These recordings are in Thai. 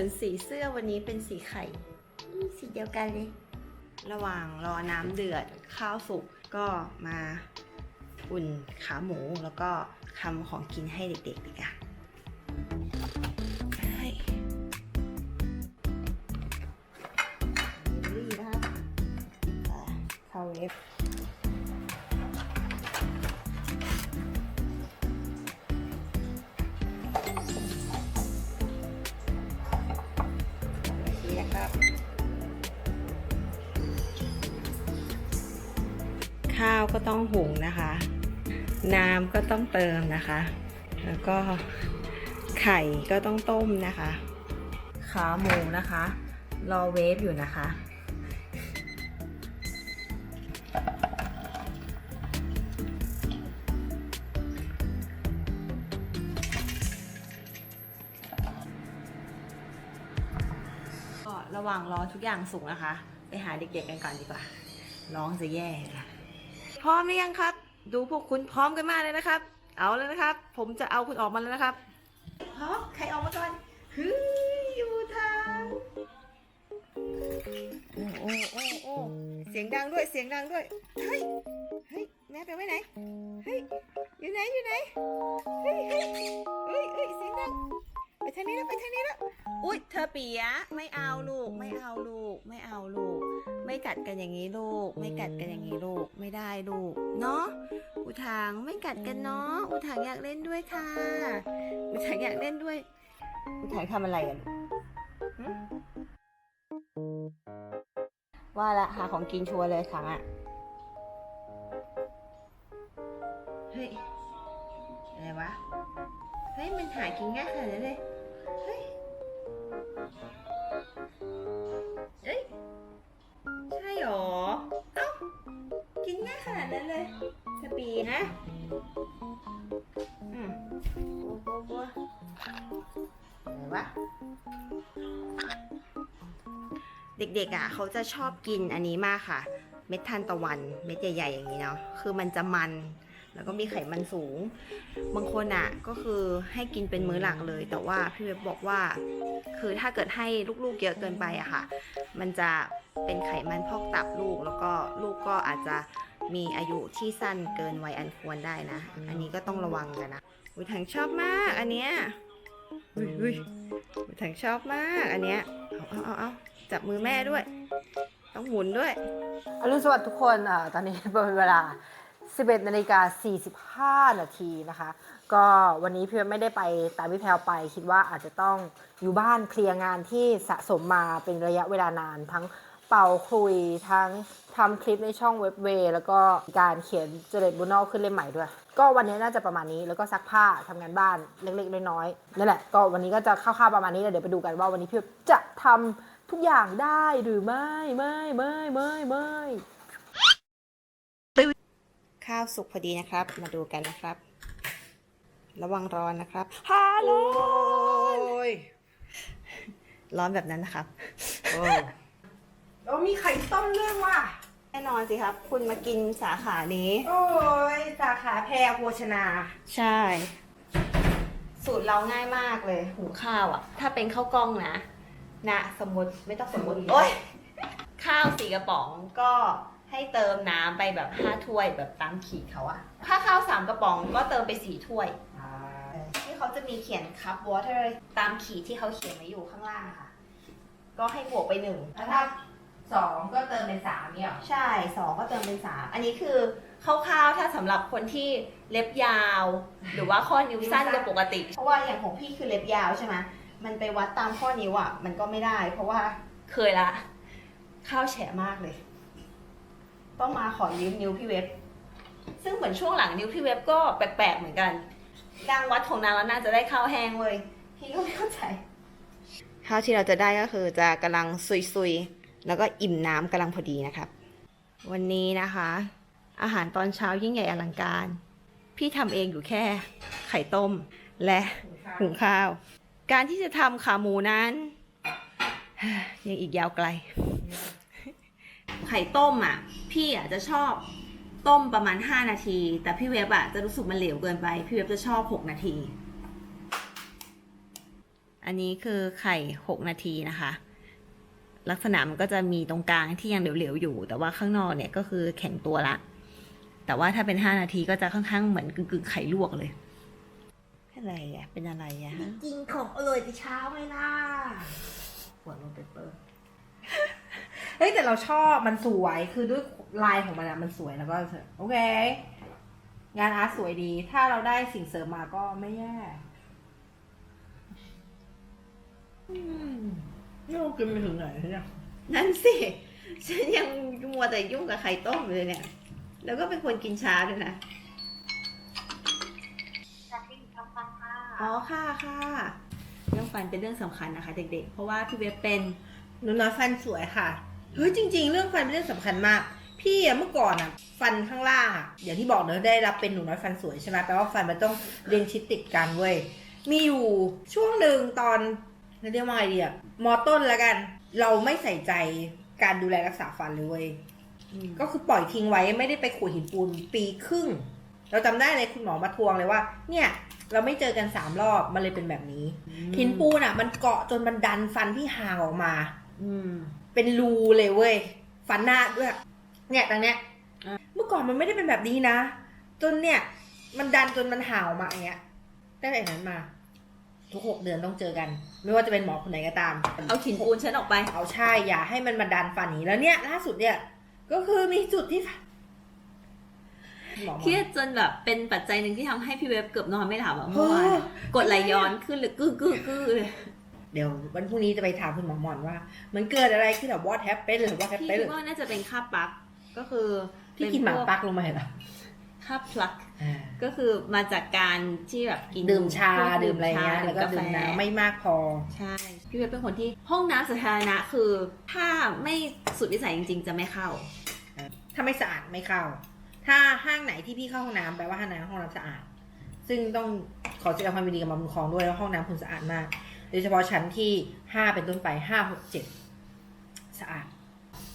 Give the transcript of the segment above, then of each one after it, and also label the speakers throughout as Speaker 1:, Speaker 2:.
Speaker 1: มือนสีเสื้อวันนี้เป็นสีไข่อืมสีเดียวกันเลย ระหว่างรอน้ำเดือดข้าวสุกก็มาอุ่นขาหมูแล้วก็ทำของกินให้เด็กๆดีกว่าให้ลุยนะครับอ่าเข้าเวฟ ก็ต้องหุงนะคะ น้ำก็ต้องเติมนะคะ แล้วก็ไข่ก็ต้องต้มนะคะ ขาหมูนะคะ รอเวฟอยู่นะคะก็ระหว่างรอทุกอย่างสุกนะคะ ไปหาเด็กๆกันก่อนดีกว่า ร้องจะแย่ค่ะ พร้อมหรือยังครับ ดูพวกคุณพร้อมกันมากเลยนะครับ เอาแล้วนะครับ ผมจะเอาคุณออกมาแล้วนะครับพร้อมใครออกมาก่อนฮึอยู่ทางโอ้โอ้โอ้โอ้เสียงดังด้วยเสียงดังด้วยเฮ้ยเฮ้ยแม่ไปไว้ไหนเฮ้ยอยู่ไหนอยู่ไหนเฮ้ยเฮ้ยเฮ้ยเฮ้ยเสียงดังไปทางนี้แล้วไปทางนี้แล้วอุ๊ยเธอปียะไม่เอาลูกไม่เอาลูกไม่เอาลูกไม่ กัดกันอย่างนี้ลูก ไม่กัดกันอย่างนี้ลูก ไม่ได้ลูก เนาะ อุทางไม่กัดกันเนาะ อุทางอยากเล่นด้วยค่ะ อุทางอยากเล่นด้วย อุทางทำอะไรกันหึว่าละหาของกินชัวร์เลยขังอะเฮ้ย อะไรวะ เฮ้ย มันหากินง่ายขนาดนั้นเลย นะอืมบัวบัวบัวอะไรวะเด็กๆอะเขาจะชอบกินอันนี้มากค่ะ เม็ดทานตะวันเม็ดใหญ่ๆอย่างนี้เนาะคือมันจะมัน แล้วก็มีไขมันสูง บางคนอะก็คือให้กินเป็นมื้อหลักเลย แต่ว่าพี่เว็บบอกว่า คือถ้าเกิดให้ลูกๆเยอะเกินไปอะค่ะ มันจะเป็นไขมันพอกตับลูก แล้วก็ลูกก็อาจจะ มีอายุที่สั้นเกินวัยอันควรได้นะ อันนี้ก็ต้องระวังกันนะอุยถังชอบมากอันเนี้ยอุยอุยอุยถังชอบมากอันเนี้ยเอาเอาเอาเอาจับมือแม่ด้วย ต้องหมุนด้วย
Speaker 2: อรุณสวัสดิ์ทุกคนอ่าตอนนี้เป็นเวลา 11นาฬิกา45 นาทีนะคะ ก็วันนี้พี่ไม่ได้ไปตามพี่แพลวไป คิดว่าอาจจะต้องอยู่บ้านเคลียร์งานที่สะสมมาเป็นระยะเวลานานทั้งเป่าคลุยทั้ง ทำคลิปในช่องเว็บเวย์แล้วก็การเขียนเจเลตบูนอลขึ้นเล่มใหม่ด้วย ก็วันนี้น่าจะประมาณนี้แล้วก็ซักผ้าทำงานบ้านเล็กๆน้อยๆนั่นแหละก็วันนี้ก็จะคร่าวๆประมาณนี้แล้วเดี๋ยวไปดูกันว่าวันนี้พี่จะทำทุกอย่างได้หรือไม่ไม่ไม่ไม่ไม่
Speaker 1: ข้าวสุกพอดีนะครับ มาดูกันนะครับ ระวังร้อนนะครับฮาโลยร้อนแบบนั้นนะครับ
Speaker 2: โอ้มีไข่ต้มด้วยว่ะ
Speaker 1: แน่นอนสิครับ คุณมากินสาขานี้
Speaker 2: โอ้ยสาขาแพรโภชนา
Speaker 1: ใช่ สูตรเราง่ายมากเลย หุงข้าวอะ่ะ ถ้าเป็นข้าวกล้องนะ นะ สมมติไม่ต้องสมมติ โอ้ยข้าวสี่กระป๋องก็ให้เติมน้ำไปแบบห้าถ้วยแบบตามขีดเขาอะถ้าข้าวสามกระป๋องก็เติมไปสี่ถ้วย ที่เขาจะมีเขียนคัพวอเตอร์ตามขีดที่เขาเขียนไว้อยู่ข้างล่างอะค่ะ ก็ให้บวกไปหนึ่ง
Speaker 2: แล้วถ้า สองก็เติมเป็นสามเนี่ยเหรอ
Speaker 1: ใช่สองก็เติมเป็นสามอันนี้คือคร่าวๆถ้าสำหรับคนที่เล็บยาว หรือว่าข้อนิ้วสั้นจะปกติ เพราะว่าอย่างของพี่คือเล็บยาวใช่ไหมมันไปวัดตามข้อนิ้วอะมันก็ไม่ได้ เพราะว่าเคยละ ข้าวแฉะมากเลย ต้องมาขอยืมนิ้วพี่เว็บ ซึ่งเหมือนช่วงหลังนิ้วพี่เว็บก็แปลกๆเหมือนกันนางวัดของนางแล้วน่าจะได้ข้าวแห้งเว้ยพี่ก็ไม่เข้าใจข้าวที่เราจะได้ก็คือจะกำลังซุยๆ แล้วก็อิ่มน้ำกำลังพอดีนะครับ วันนี้นะคะ อาหารตอนเช้ายิ่งใหญ่อลังการ พี่ทำเองอยู่แค่ไข่ต้มและหุงข้าว การที่จะทำขาหมูนั้นยังอีกยาวไกล ไข่ต้มอะ พี่อะจะชอบต้มประมาณ 5 นาที แต่พี่เว็บอะจะรู้สึกมันเหลวเกินไป พี่เว็บจะชอบ 6 นาทีออันนี้คือไข่ 6 นาทีนะคะ ลักษณะมันก็จะมีตรงกลางที่ยังเหลวๆอยู่ แต่ว่าข้างนอกเนี่ยก็คือแข็งตัวละ แต่ว่าถ้าเป็น 5 นาทีก็จะค่อนข้างเหมือนกึ่งๆไข่ลวกเลย อะไรอะเป็นอะไรอะฮะ
Speaker 2: กินของอร่อยแต่เช้าไหมล่ะหัวโรเปเปอร์เฮ้ยแต่เราชอบมันสวยคือด้วยลายของมันอะมันสวยแล้วก็โอเค งานอาร์ตสวยดี ถ้าเราได้สิ่งเสริมมาก็ไม่แย่อืมนี่เรากินไปถึงไหนเนี่ย
Speaker 1: นั่นสิ ฉันยังมัวแต่ยุ่งกับไข่ต้มเลยเนี่ย แล้วก็เป็นคนกินช้าด้วยนะอ๋อค่ะค่ะเรื่องฟันเป็นเรื่องสำคัญนะคะ เด็กๆ เพราะว่าพี่เว็บเป็น
Speaker 2: หนูน้อยฟันสวยค่ะ เฮ้ยจริง ๆ เรื่องฟันเป็นเรื่องสำคัญมาก พี่อะเมื่อก่อนอะฟันข้างล่างอะอย่างที่บอกเนอะได้รับเป็นหนูน้อยฟันสวยใช่ไหมแปลว่าฟันมันต้องเรียงชิดติดกันเว้ย มีอยู่ช่วงหนึ่งตอน เรียกว่าไงดีอะมอต้นแล้วกัน เราไม่ใส่ใจการดูแลรักษาฟันเลยเว้ยก็คือปล่อยทิ้งไว้ไม่ได้ไปขูดหินปูนปีครึ่ง เราจำได้เลยคุณหมอมาทวงเลยว่า เนี่ย เราไม่เจอกันสามรอบมันเลยเป็นแบบนี้ หินปูนอะ มันเกาะจนมันดันฟันที่ห่างออกมา
Speaker 1: อืม
Speaker 2: เป็นรูเลยเว้ยฟันหน้าด้วย เนี่ยตรงเนี้ย
Speaker 1: อะ
Speaker 2: เมื่อก่อนมันไม่ได้เป็นแบบนี้นะ จนเนี่ย มันดันจนมันห่างออกมาอย่างเงี้ยตั้งแต่นั้นมา ทุกหกเดือนต้องเจอกัน ไม่ว่าจะเป็นหมอคนไหนก็ตาม
Speaker 1: เอาหินปูนฉันออกไป
Speaker 2: เอาใช่อย่าให้มันมาดันฟันอย่างนี้แล้วเนี่ยล่าสุดเนี่ย ก็คือมีจุดที่หมอ
Speaker 1: เครียดจนแบบเป็นปัจจัยหนึ่งที่ทำให้พี่เว็บเกือบนอนไม่หลับอะเมื่อวานอะกดไหลย้อนขึ้นเลยกึ้กึ้กึ้เลย
Speaker 2: เดี๋ยววันพรุ่งนี้จะไปถามคุณหมอหมอนว่า มันเกิดอะไรขึ้นแบบ what happened หรือ what
Speaker 1: พี่
Speaker 2: happened
Speaker 1: คิดว่าน่าจะเป็นค่าปลั๊กก็คือ
Speaker 2: พี่กินหมาปักลงมาเหรอ
Speaker 1: ค่าปลั๊ก ก็คือมาจากการที่แบบกิน
Speaker 2: ดื่มชา
Speaker 1: พว
Speaker 2: ดื่มอะไรเงี้ย
Speaker 1: ชา
Speaker 2: แล้วก็ดื่มน้ำไม่มากพอ
Speaker 1: ใช่พี่เว็บเป็นคนที่ห้องน้ำสาธารณะคือ ถ้าไม่สุดวิสัยจริง ๆ จะไม่เข้า
Speaker 2: ถ้าไม่สะอาดไม่เข้า ถ้าห้างไหนที่พี่เข้าห้องน้ำแปลว่าห้างนั้นห้องน้ำสะอาด ซึ่งต้องขอแสดงความยินดีกับมาบุญครองด้วยว่าห้องน้ำคุณสะอาดมาก โดยเฉพาะชั้นที่ห้าเป็นต้นไปห้าหกเจ็ดสะอาด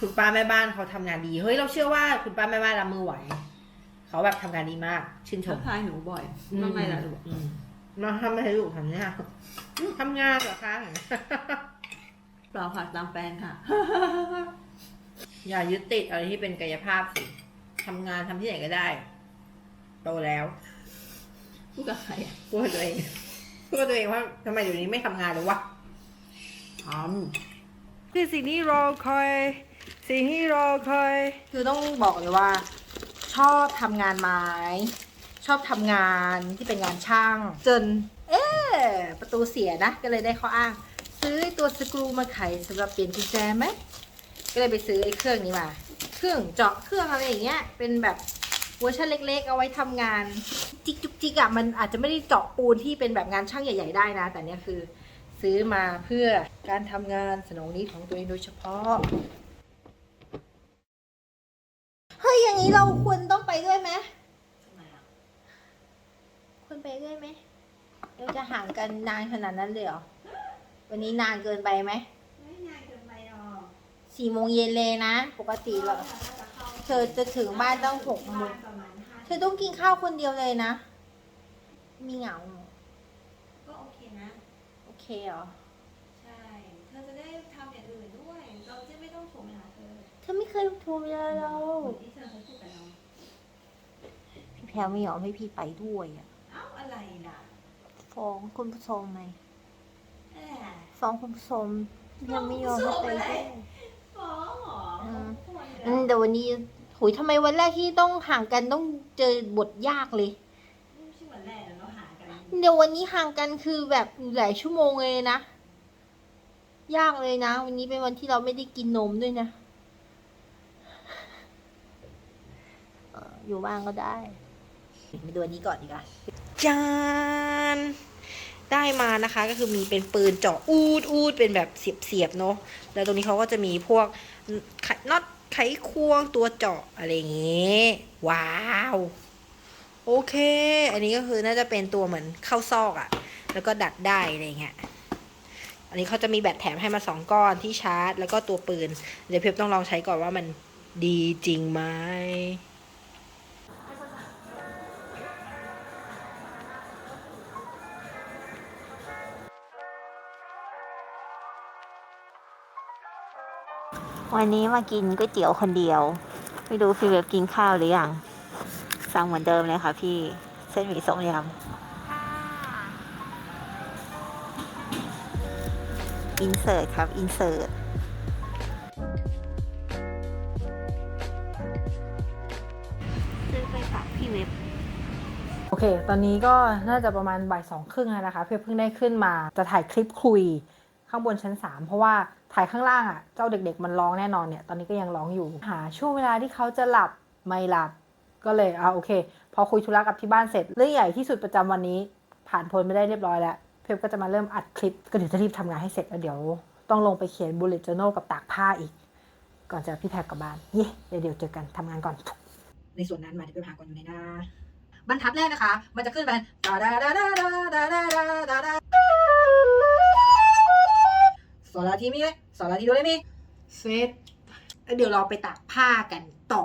Speaker 2: คุณป้าแม่บ้านเขาทำงานดี เฮ้ยเราเชื่อว่าคุณป้าแม่บ้านรับมือไหว เขาแบบทำงานดีมาก ชื่นช
Speaker 1: ชอบ
Speaker 2: ม
Speaker 1: พายหนูบ่อยทำไมล่ะลูก
Speaker 2: อืมมาทำอะไรลูกทำเนี่ยทำงานเหรอคะ
Speaker 1: เปล่าค่ะตามแฟนค่ะ
Speaker 2: อย่ายึดติดอะไรที่เป็นกายภาพสิทำงานทำที่ไหนก็ได้ โตแล้ว
Speaker 1: พูดกับใครอะ
Speaker 2: พูดกับตัวเองพูดกับตัวเองว่าทำไมเดี๋ยวนี้ไม่ทำงานเลยวะทำคือสิ่งที่รอคอย สิ่งที่รอคอย คือต้องบอกเลยว่า ชอบทำงานไม้ ชอบทำงานที่เป็นงานช่าง จน เอ๊ประตูเสียนะ ก็เลยได้ข้ออ้าง ซื้อตัวสกรูมาไขสำหรับเปลี่ยนกุญแจไหมก็เลยไปซื้อไอ้เครื่องนี้มา เครื่องเจาะเครื่องอะไรอย่างเงี้ย เป็นแบบเวอร์ชันเล็กๆ เอาไว้ทำงาน จิกจุกจิกอะมันอาจจะไม่ได้เจาะปูนที่เป็นแบบงานช่างใหญ่ ๆ ได้นะ แต่เนี้ยคือ ซื้อมาเพื่อการทำงานสนองนี้ของตัวเองโดยเฉพาะ ยอย่างนี้เราควรต้องไปด้วยไหมควรไปด้วยไหมเราจะห่างกันนานขนาดนั้นเลยเหรอ วันนี้นานเกินไปไหม
Speaker 1: ไม่นานเกินไปหรอก
Speaker 2: สี่โมงเย็นเลยนะ ปกติเราเธอจะถึงบ้านต้องหกโมง
Speaker 1: ประมาณห้า
Speaker 2: เธอต้องกินข้าวคนเดียวเลยนะ มีเหงาเหรอ
Speaker 1: ก็โอเคนะ
Speaker 2: โอเคเหรอ
Speaker 1: เธอเธอ
Speaker 2: ไม่เคยโทรมาเรา
Speaker 1: เหมือนที่เธอเคยพูดกับเรา
Speaker 2: พี่แพรวไม่ยอมให้พี่ไปด้วยอะ
Speaker 1: เอ้าอะไรล่ะ
Speaker 2: ฟ้องคุณผู้ชมไหม
Speaker 1: แหม
Speaker 2: ฟ้องคุณผู้ชมพี่แพรวไม่ยอมให้ไปด้วย
Speaker 1: ฟ้องเหรอ
Speaker 2: อืม
Speaker 1: ฟ้องเหร
Speaker 2: อื
Speaker 1: อ
Speaker 2: มแต่วันนี้หุยทำไมวันแรกที่ต้องห่างกันต้องเจอบทยากเลย
Speaker 1: ไม่ใช่วันแรกนะเราหากัน
Speaker 2: เดี๋ยววันนี้ห่างกันคือแบบหลายชั่วโมงเลยนะ ยากเลยนะ วันนี้เป็นวันที่เราไม่ได้กินนมด้วยนะ อ่ออยู่บ้างก็ได้ไปดูอันนี้ก่อนดีกว่าจานได้มานะคะก็คือมีเป็นปืนเจาะอูดอูดเป็นแบบเสียบเสียบๆเนาะแล้วตรงนี้เขาก็จะมีพวกไขน็อตไขควงตัวเจาะอะไรอย่างเงี้ยว้าวโอเค อันนี้ก็คือน่าจะเป็นตัวเหมือนเข้าซอกอะ่ะ แล้วก็ดัดได้อะไรเงี้ย อันนี้เขาจะมีแบตแถมให้มาสองก้อนที่ชาร์จ แล้วก็ตัวปืน เดี๋ยวเพียบต้องลองใช้ก่อนว่ามันดีจริงไหม
Speaker 1: วันนี้มากินก๋วยเตี๋ยวคนเดียว ไม่รู้พี่เว็บกินข้าวหรือยังสั่งเหมือนเดิมเลยค่ะพี่เส้นหมี่ส้มยำอินเสิร์ตครับ อินเสิร์ตซื้อไปฝากพี่เว็บ
Speaker 2: โอเค ตอนนี้ก็น่าจะประมาณบ่ายสองครึ่งแล้วนะคะ เพื่อเพิ่งได้ขึ้นมาจะถ่ายคลิปคุย ข้างบนชั้น 3 เพราะว่าถ่ายข้างล่างอะเจ้าเด็กๆมันร้องแน่นอนเนี่ยตอนนี้ก็ยังร้องอยู่หาช่วงเวลาที่เขาจะหลับไม่หลับก็เลยอ่าโอเค พอคุยธุระกับที่บ้านเสร็จเรื่องใหญ่ที่สุดประจำวันนี้ ผ่านพ้นไม่ได้เรียบร้อยแล้วเพื่อก็จะมาเริ่มอัดคลิป ก็เดี๋ยวจะรีบทำงานให้เสร็จแล้วเดี๋ยว ต้องลงไปเขียน bullet journal กับตากผ้าอีก ก่อนจะพี่แพรกลับบ้านเย่เดี๋ยวเดี๋ยวเจอกันทำงานก่อน ในส่วนนั้นมาเดี๋ยวไปหาก่อนอยู่ในหน้าบรรทัดแรกนะคะ มันจะขึ้นเป็นดาดาดาดาดาดาดาดา ดาดาโซลาทีมีไหมโซลาทีโดเรมีเสร็จแล้วเดี๋ยวเราไปตากผ้ากันต่อ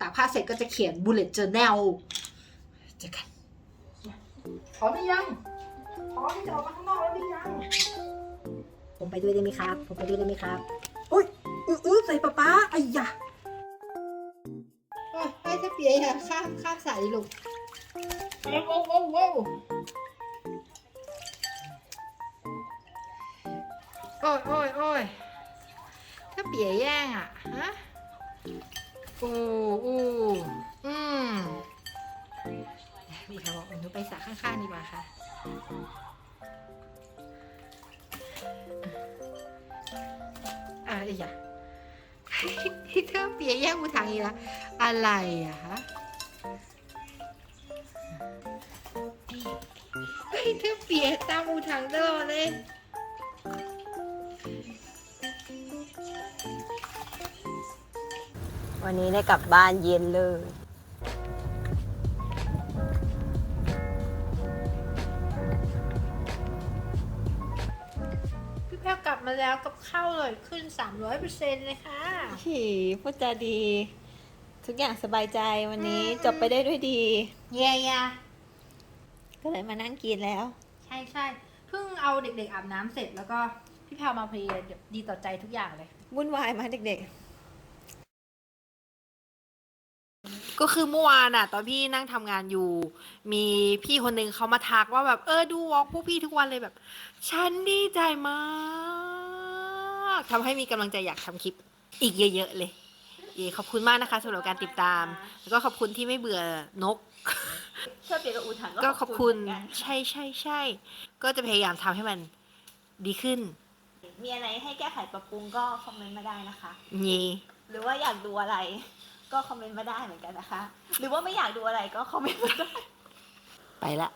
Speaker 2: ตากผ้าเสร็จก็จะเขียน bullet journal เจอกันพร้อมหรือยังพร้อมที่จะออกมาข้างนอกแล้วหรือยังผมไปด้วยได้ไหมครับ ผมไปด้วยได้ไหมครับอุ้ยอื้ออื้อใส่ป๊าป๊าไอ้ยะไอ้ถ้าเปียอย่าข้ามข้ามสายลูกว้าวว้ โอ้ยโอ้ยโอ้ยถ้าเปียแย่งอะฮะโอ้โอ้อืมมีใครบอกหนูไปสระข้างๆดีกว่าค่ะอะไรอะเธอเปียแย่งกูทางอีกละอะไรอะฮะเฮ้ยเธอเปียตามอูถังตลอดเลย
Speaker 1: วันนี้ได้กลับบ้านเย็นเลย
Speaker 2: พี่แพรกลับมาแล้วกับข้าวเลยขึ้น 300%เลยค่ะ
Speaker 1: ผีพูดจาดี ทุกอย่างสบายใจวันนี้จบไปได้ด้วยดี
Speaker 2: เย่ย
Speaker 1: ก็เลยมานั่งกินแล้ว
Speaker 2: ใช่ใช่เพิ่งเอาเด็กๆอาบน้ำเสร็จแล้วก็พี่แพรมาพอดีเลยดีต่อใจทุกอย่างเลย
Speaker 1: วุ่นวายมาเด็ก
Speaker 2: ก็คือเมื่อวานอะตอนพี่นั่งทำงานอยู่ มีพี่คนหนึ่งเขามาทักว่าแบบเออดูวอล์กพวกพี่ทุกวันเลยแบบ ฉันดีใจมากทำให้มีกำลังใจอยากทำคลิปอีกเยอะๆเลยเย่ขอบคุณมากนะคะสำหรับการติดตาม แล้วก็ขอบคุณที่ไม่เบื่อนก
Speaker 1: ๆชอบเปียกกับอูถัง
Speaker 2: ก็ขอบคุณ
Speaker 1: เหมือนกัน
Speaker 2: ใช่ใช่ใช่ก็จะพยายามทำให้มันดีขึ้น
Speaker 1: มีอะไรให้แก้ไขปรับปรุงก็คอมเมนต์มาได้นะคะ
Speaker 2: นี่
Speaker 1: หรือว่าอยากดูอะไร ก็คอมเมนต์มาได้เหมือนกันนะคะ หรือว่าไม่อยากดูอะไรก็คอมเมนต์มาได้
Speaker 2: ไปละ